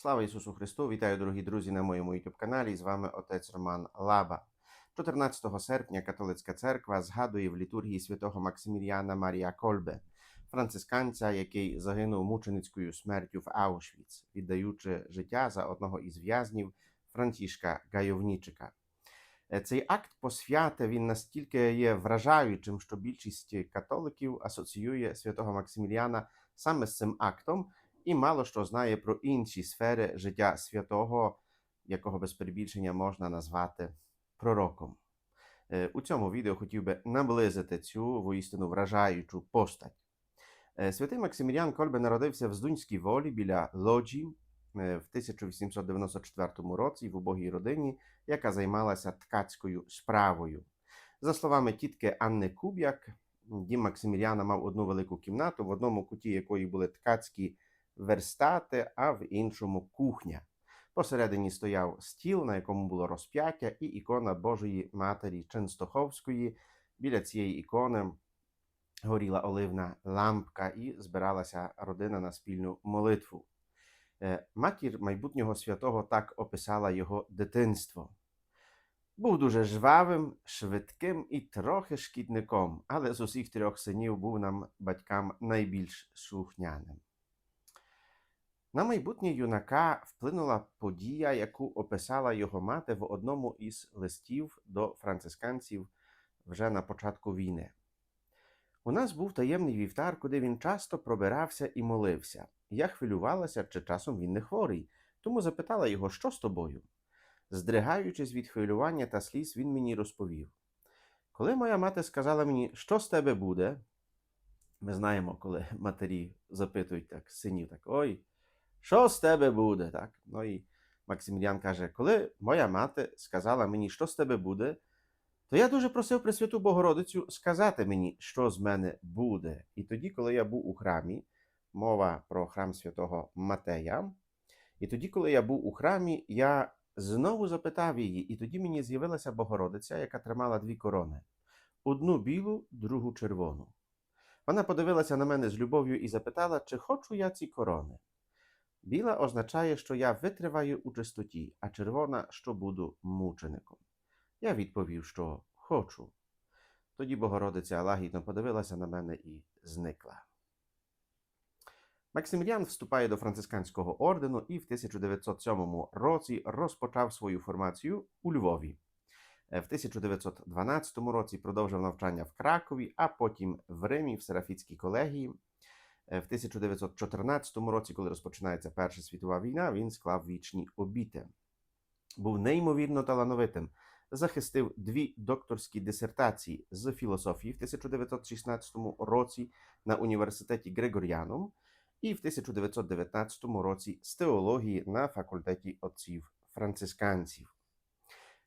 Слава Ісусу Христу! Вітаю, дорогі друзі, на моєму youtube каналі. З вами отець Роман Лаба. 14 серпня католицька церква згадує в літургії святого Максиміліана Марія Кольбе, францисканця, який загинув мученицькою смертю в Аушвіц, віддаючи життя за одного із в'язнів Франтішка Гайовнічика. Е, Цей акт посвяти він настільки є вражаючим, що більшість католиків асоціює святого Максиміліана саме з цим актом і мало що знає про інші сфери життя святого, якого без перебільшення можна назвати пророком. Е, У цьому відео хотів би наблизити цю воістину вражаючу постать. Е, Святий Максиміліан Кольбе народився в Здунській волі біля Лоджі е, в 1894 році в убогій родині, яка займалася ткацькою справою. За словами тітки Анни Куб'як, дім Максиміліана мав одну велику кімнату, в одному куті якої були ткацькі верстати, а в іншому кухня. Посередині стояв стіл, на якому було розп'яття, і ікона Божої Матері Ченстоховської. Біля цієї ікони горіла оливна лампка і збиралася родина на спільну молитву. Е, Матір майбутнього святого так описала його дитинство. Був дуже жвавим, швидким і трохи шкідником, але з усіх трьох синів був нам батькам найбільш слухняним. На майбутнє юнака вплинула подія, яку описала його мати в одному із листів до францисканців вже на початку війни. У нас був таємний вівтар, куди він часто пробирався і молився. Я хвилювалася, чи часом він не хворий, тому запитала його, що з тобою. Здригаючись від хвилювання та сліз, він мені розповів. Коли моя мати сказала мені, що з тебе буде, ми знаємо, коли матері запитують так синів, так ой, що з тебе буде? Так? Ну і Максиміліан каже: коли моя мати сказала мені, що з тебе буде, то я дуже просив Пресвяту Богородицю сказати мені, що з мене буде. І тоді, коли я був у храмі, мова про храм святого Матея, і тоді, коли я був у храмі, я знову запитав її, і тоді мені з'явилася Богородиця, яка тримала дві корони: одну білу, другу червону. Вона подивилася на мене з любов'ю і запитала, чи хочу я ці корони. Біла означає, що я витриваю у чистоті, а червона, що буду мучеником. Я відповів, що хочу. Тоді Богородиця лагідно подивилася на мене і зникла. Максиміліан вступає до францисканського ордену і в 1907 році розпочав свою формацію у Львові. В 1912 році продовжив навчання в Кракові, а потім в Римі в Серафітській колегії. Е, В 1914 році, коли розпочинається Перша світова війна, він склав вічні обіти. Був неймовірно талановитим. Захистив дві докторські дисертації з філософії в 1916 році на університеті Григоріаном і в 1919 році з теології на факультеті отців францисканців.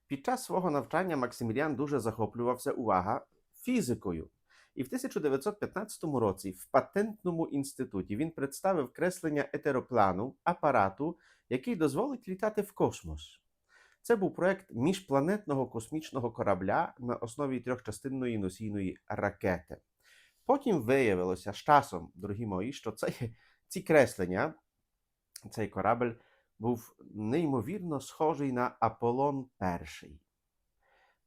Під час свого навчання Максиміліан дуже захоплювався увага фізикою. І в 1915 році в патентному інституті він представив креслення етероплану апарату, який дозволить літати в космос. Це був проект міжпланетного космічного корабля на основі трьохчастинної носійної ракети. Потім виявилося з часом, дорогі мої, що це, ці креслення, цей корабель був неймовірно схожий на Аполлон І.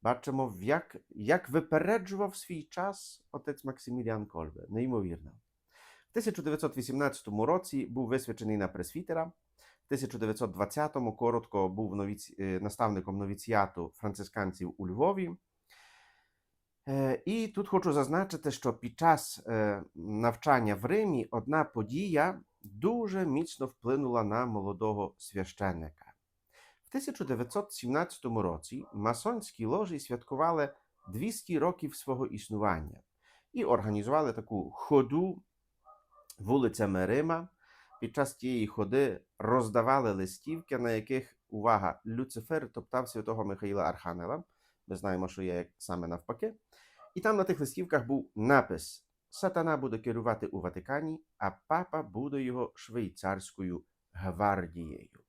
Бачимо, як, як випереджував свій час отець Максиміліан Кольбе. Неймовірно. В 1918 році був висвячений на пресвітера. В 1920-му коротко був новіці... е, наставником новіціату францисканців у Львові. Е, І тут хочу зазначити, що під час е, навчання в Римі одна подія дуже міцно вплинула на молодого священника. В 1917 році масонські ложі святкували 200 років свого існування і організували таку ходу вулицями Рима. Під час тієї ходи роздавали листівки, на яких увага Люцифер топтав святого Михаїла Архангела. Ми знаємо, що є саме навпаки. І там на тих листівках був напис: Сатана буде керувати у Ватикані, а папа буде його швейцарською гвардією.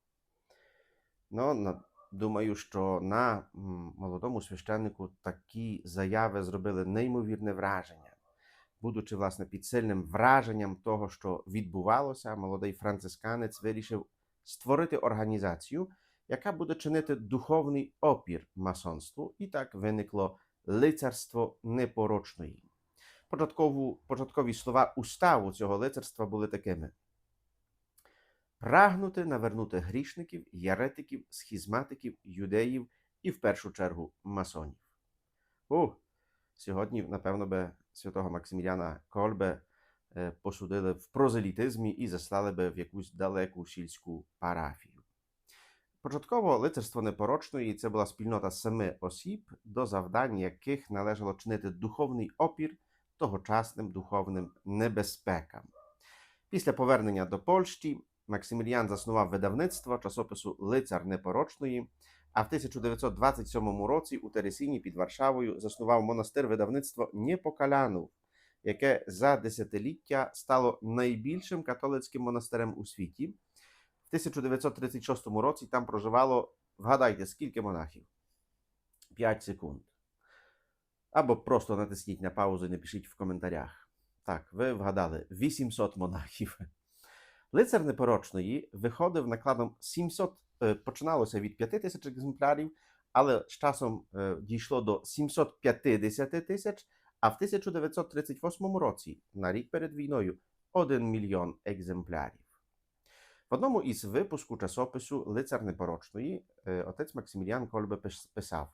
Ну, думаю, що на молодому священнику такі заяви зробили неймовірне враження. Будучи, власне, під сильним враженням того, що відбувалося, молодий францисканець вирішив створити організацію, яка буде чинити духовний опір масонству, і так виникло лицарство непорочної. Початкову, початкові слова уставу цього лицарства були такими: прагнути навернути грішників, яретиків, схізматиків, юдеїв і в першу чергу масонів. У, сьогодні, напевно, би святого Максиміляна Кольбе е, посудили в прозелітизмі і заслали би в якусь далеку сільську парафію. Початково лицарство непорочної це була спільнота семи осіб, до завдань яких належало чинити духовний опір тогочасним духовним небезпекам. Після повернення до Польщі Максиміліан заснував видавництво часопису Лицар Непорочної, а в 1927 році у Тересіні під Варшавою заснував монастир видавництво Непокалянув, яке за десятиліття стало найбільшим католицьким монастирем у світі. В 1936 році там проживало, вгадайте, скільки монахів? 5 секунд. Або просто натисніть на паузу і напишіть в коментарях. Так, ви вгадали 800 монахів. Лицар непорочної виходив накладом 700, е, починалося від 5 тисяч екземплярів, але з часом е, дійшло до 750 тисяч, а в 1938 році, на рік перед війною, 1 мільйон екземплярів. В одному із випуску часопису Лицар непорочної е, отець Максиміліан Кольбе писав: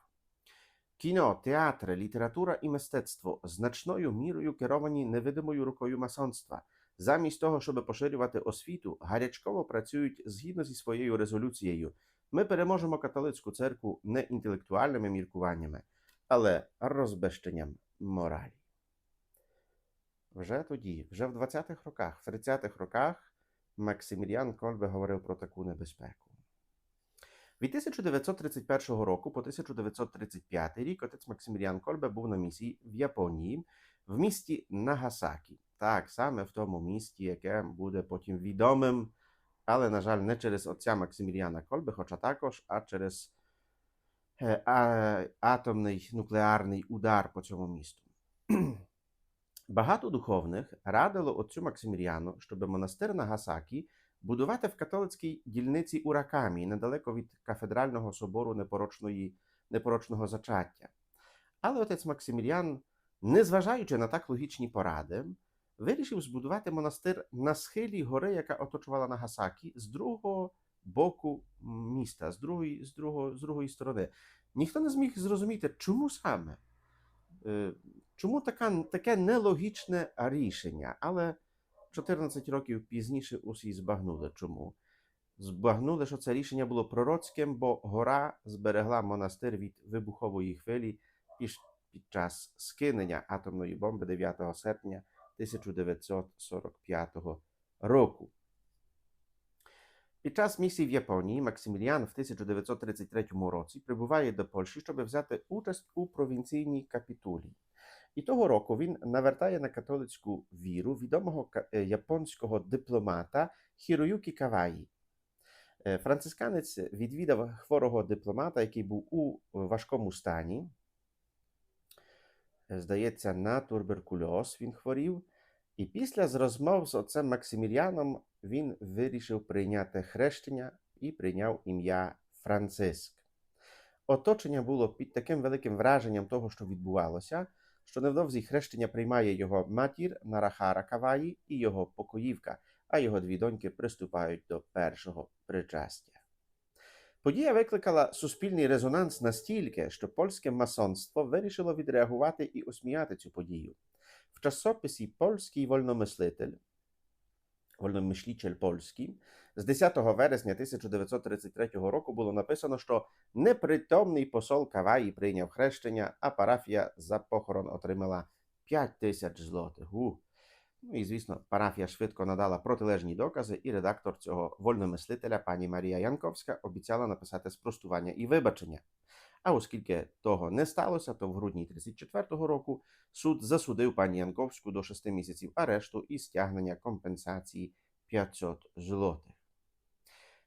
Кіно, театр, література і мистецтво значною мірою керовані невидимою рукою масонства. Замість того, щоб поширювати освіту, гарячково працюють згідно зі своєю резолюцією. Ми переможемо католицьку церкву не інтелектуальними міркуваннями, але розбещенням моралі. Вже тоді, вже в 20-х роках, в 30-х роках, Максиміліан Кольбе говорив про таку небезпеку. Від 1931 року по 1935 рік отець Максиміліан Кольбе був на місії в Японії, в місті Нагасакі. Так, саме в тому місті, яке буде потім відомим, але, на жаль, не через отця Максиміліана Кольбе, хоча також, а через е, а, атомний нуклеарний удар по цьому місту. Багато духовних радило отцю Максиміліану, щоб монастир Нагасакі будувати в католицькій дільниці Уракамі, недалеко від кафедрального собору непорочної, непорочного зачаття. Але отець Максиміліан, незважаючи на так логічні поради, вирішив збудувати монастир на схилі гори, яка оточувала Нагасакі, з другого боку міста, з другої, з другого, з другої сторони. Ніхто не зміг зрозуміти, чому саме. Е, Чому така, таке нелогічне рішення? Але 14 років пізніше усі збагнули чому. Збагнули, що це рішення було пророцьким, бо гора зберегла монастир від вибухової хвилі під час скинення атомної бомби 9 серпня 1945 року. Під час місії в Японії Максиміліан в 1933 році прибуває до Польщі, щоб взяти участь у провінційній капітулі. І того року він навертає на католицьку віру відомого е, японського дипломата Хіроюкі Каваї. Е, Францисканець відвідав хворого дипломата, який був у важкому стані. Здається, на туберкульоз він хворів. І після з розмов з отцем Максиміліаном він вирішив прийняти хрещення і прийняв ім'я Франциск. Оточення було під таким великим враженням того, що відбувалося, що невдовзі хрещення приймає його матір Нарахара Каваї і його покоївка, а його дві доньки приступають до першого причастя. Подія викликала суспільний резонанс настільки, що польське масонство вирішило відреагувати і осміяти цю подію. В часописі Польський вольномислитель, вольномислитель польський, з 10 вересня 1933 року було написано, що непритомний посол Каваї прийняв хрещення, а парафія за похорон отримала 5 тисяч злотих. Ну і, звісно, парафія швидко надала протилежні докази, і редактор цього вольномислителя, пані Марія Янковська, обіцяла написати спростування і вибачення. А оскільки того не сталося, то в грудні 34-го року суд засудив пані Янковську до 6 місяців арешту і стягнення компенсації 500 злотих.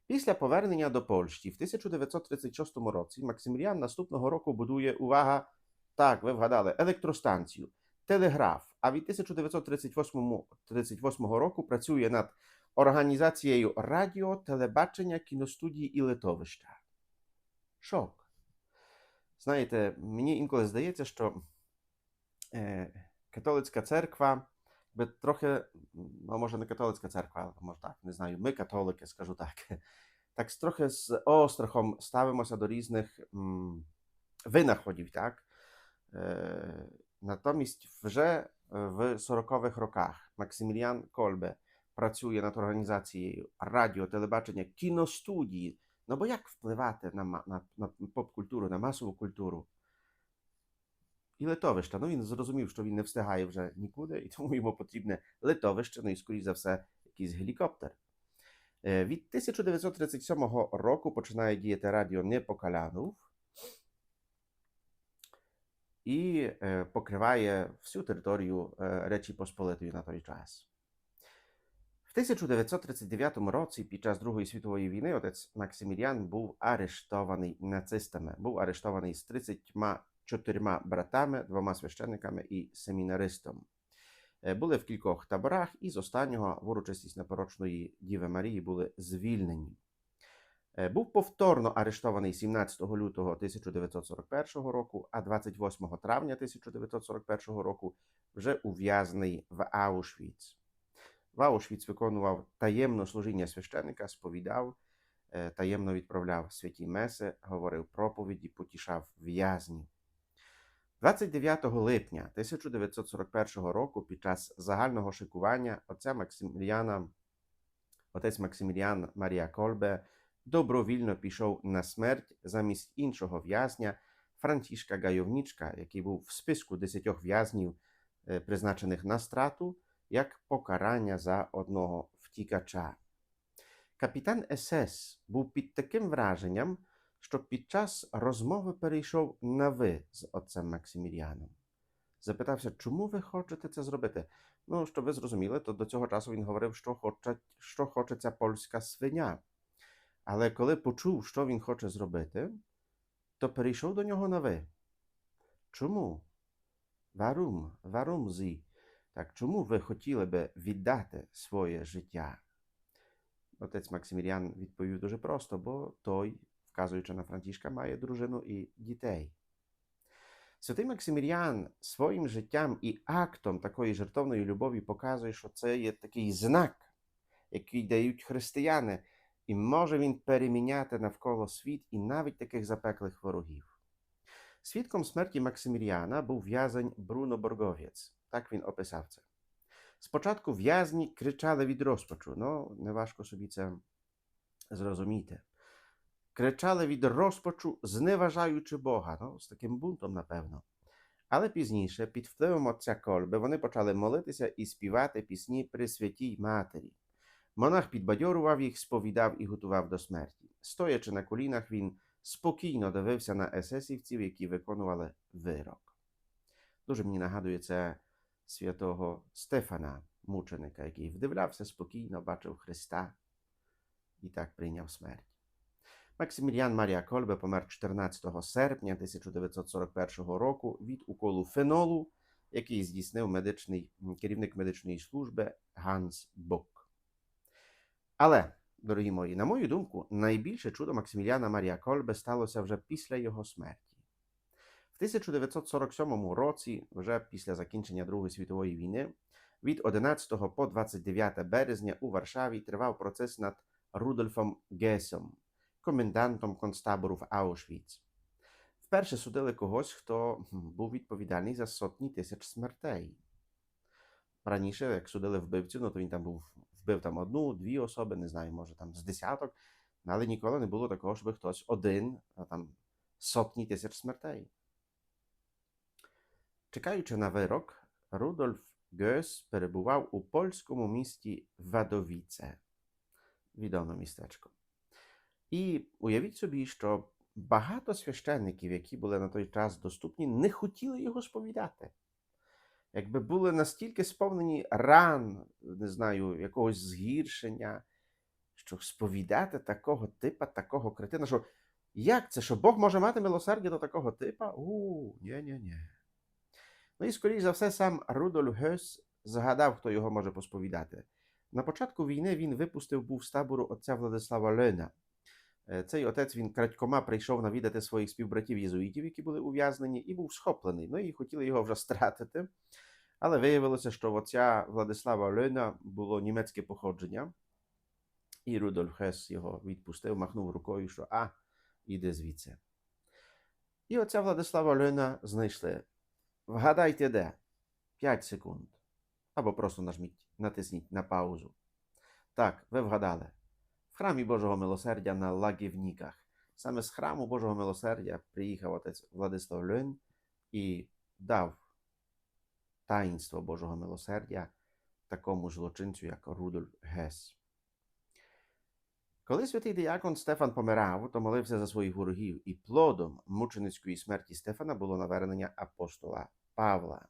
Після повернення до Польщі в 1936 році Максиміліан наступного року будує увага, так, ви вгадали, електростанцію, телеграф. А від 1938 38 року працює над організацією радіо, телебачення, кіностудії і литовища. Шок. Знаєте, мені інколи здається, що е, католицька церква би трохи, ну може не католицька церква, але може так, не знаю, ми католики, скажу так. Так трохи з острахом ставимося до різних м, винаходів, так? Е, натомість вже в 40-х роках Максиміліан Кольбе працює над організацією радіо, телебачення, кіностудії. Як впливати на, ма- на, на поп-культуру, на масову культуру? І литовище. Ну він зрозумів, що він не встигає вже нікуди, і тому йому потрібне литовище, ну і, скоріш за все, якийсь гелікоптер. Е, Від 1937 року починає діяти радіо Непокалянув і е, покриває всю територію е, Речі Посполитої на той час. В 1939 році, під час Другої світової війни, отець Максиміліан був арештований нацистами. Був арештований з 34 братами, двома священниками і семінаристом. Е, Були в кількох таборах, і з останнього в урочистість непорочної Діви Марії були звільнені. Е, Був повторно арештований 17 лютого 1941 року, а 28 травня 1941 року вже ув'язнений в Аушвіц. В Аушвіц виконував таємно служіння священика, сповідав, е, таємно відправляв святі меси, говорив проповіді, потішав в'язнів. 29 липня 1941 року під час загального шикування отця Максиміліана, отець Максиміліан Марія Кольбе добровільно пішов на смерть замість іншого в'язня Францішка Гайовнічка, який був в списку 10 в'язнів, е, призначених на страту, як покарання за одного втікача. Капітан СС був під таким враженням, що під час розмови перейшов на ви з отцем Максиміліаном. Запитався, чому ви хочете це зробити? Ну, щоб ви зрозуміли, то до цього часу він говорив, що хоче, що хоче ця польська свиня. Але коли почув, що він хоче зробити, то перейшов до нього на ви. Чому? Варум, варум зі. Так, чому ви хотіли би віддати своє життя? Отець Максиміліан відповів дуже просто, бо той, вказуючи на Францішка, має дружину і дітей. Святий Максиміліан своїм життям і актом такої жертовної любові показує, що це є такий знак, який дають християни, і може він переміняти навколо світ і навіть таких запеклих ворогів. Свідком смерті Максиміліана був в'язень Бруно Борговець. Так він описав це. Спочатку в'язні кричали від розпачу, ну неважко собі це зрозуміти. Кричали від розпачу, зневажаючи Бога, ну, з таким бунтом, напевно. Але пізніше, під впливом отця Кольби, вони почали молитися і співати пісні при святій матері. Монах підбадьорував їх, сповідав і готував до смерті. Стоячи на колінах, він спокійно дивився на есесівців, які виконували вирок. Дуже мені нагадує це святого Стефана, мученика, який вдивлявся спокійно, бачив Христа і так прийняв смерть. Максиміліан Марія Кольбе помер 14 серпня 1941 року від уколу фенолу, який здійснив медичний, керівник медичної служби Ганс Бок. Але, дорогі мої, на мою думку, найбільше чудо Максиміліана Марія Кольбе сталося вже після його смерті. В 1947 році, вже після закінчення Другої світової війни, від 11 по 29 березня у Варшаві тривав процес над Рудольфом Гесом, комендантом концтабору в Аушвіц. Вперше судили когось, хто був відповідальний за сотні тисяч смертей. Раніше, як судили вбивцю, ну то він там був вбив там одну, дві особи, не знаю, може там з десяток, але ніколи не було такого, щоб хтось один, а там сотні тисяч смертей. Чекаючи на вирок, Рудольф Гес перебував у польському місті Вадовіце, відоме містечко. І уявіть собі, що багато священників, які були на той час доступні, не хотіли його сповідати. Якби були настільки сповнені ран, не знаю, якогось згіршення, що сповідати такого типа, такого кретина, що як це, що Бог може мати милосердя до такого типа? У, ні-ні-ні. Ну і скоріш за все, сам Рудольф Гес згадав, хто його може посповідати. На початку війни він випустив був з табору отця Владислава Лена. Е, Цей отець він крадькома прийшов навідати своїх співбратів єзуїтів, які були ув'язнені, і був схоплений. Ну і хотіли його вже стратити. Але виявилося, що в отця Владислава Лена було німецьке походження, і Рудольф Хес його відпустив, махнув рукою, що а, іде звідси. І отця Владислава Лена знайшли. Вгадайте де? 5 секунд. Або просто нажміть, натисніть на паузу. Так, ви вгадали. В храмі Божого милосердя на Лагівніках. Саме з храму Божого милосердя приїхав отець Владислав Льон і дав таїнство Божого милосердя такому злочинцю, як Рудольф Гес. Коли святий діякон Стефан помирав, то молився за своїх ворогів, і плодом мученицької смерті Стефана було навернення апостола Павла.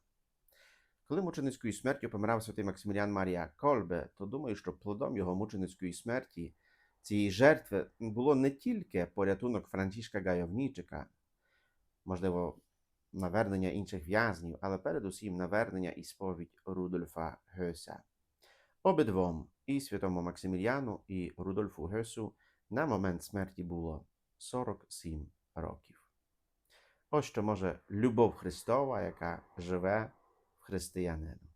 Коли мученицькою смертю помирав святий Максиміліан Марія Кольбе, то думаю, що плодом його мученицької смерті цієї жертви було не тільки порятунок Франчишка Гайовнічика, можливо, навернення інших в'язнів, але передусім навернення і сповідь Рудольфа Геса. Обидвом і святому Максиміліану, і Рудольфу Гесу на момент смерті було 47 років. Ось що може любов Христова, яка живе в християнину.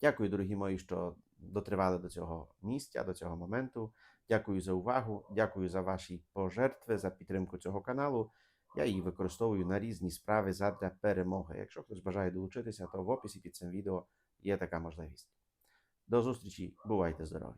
Дякую, дорогі мої, що дотривали до цього місця, до цього моменту. Дякую за увагу, дякую за ваші пожертви, за підтримку цього каналу. Я її використовую на різні справи задля перемоги. Якщо хтось бажає долучитися, то в описі під цим відео є така можливість. До зустрічі, бувайте здорові!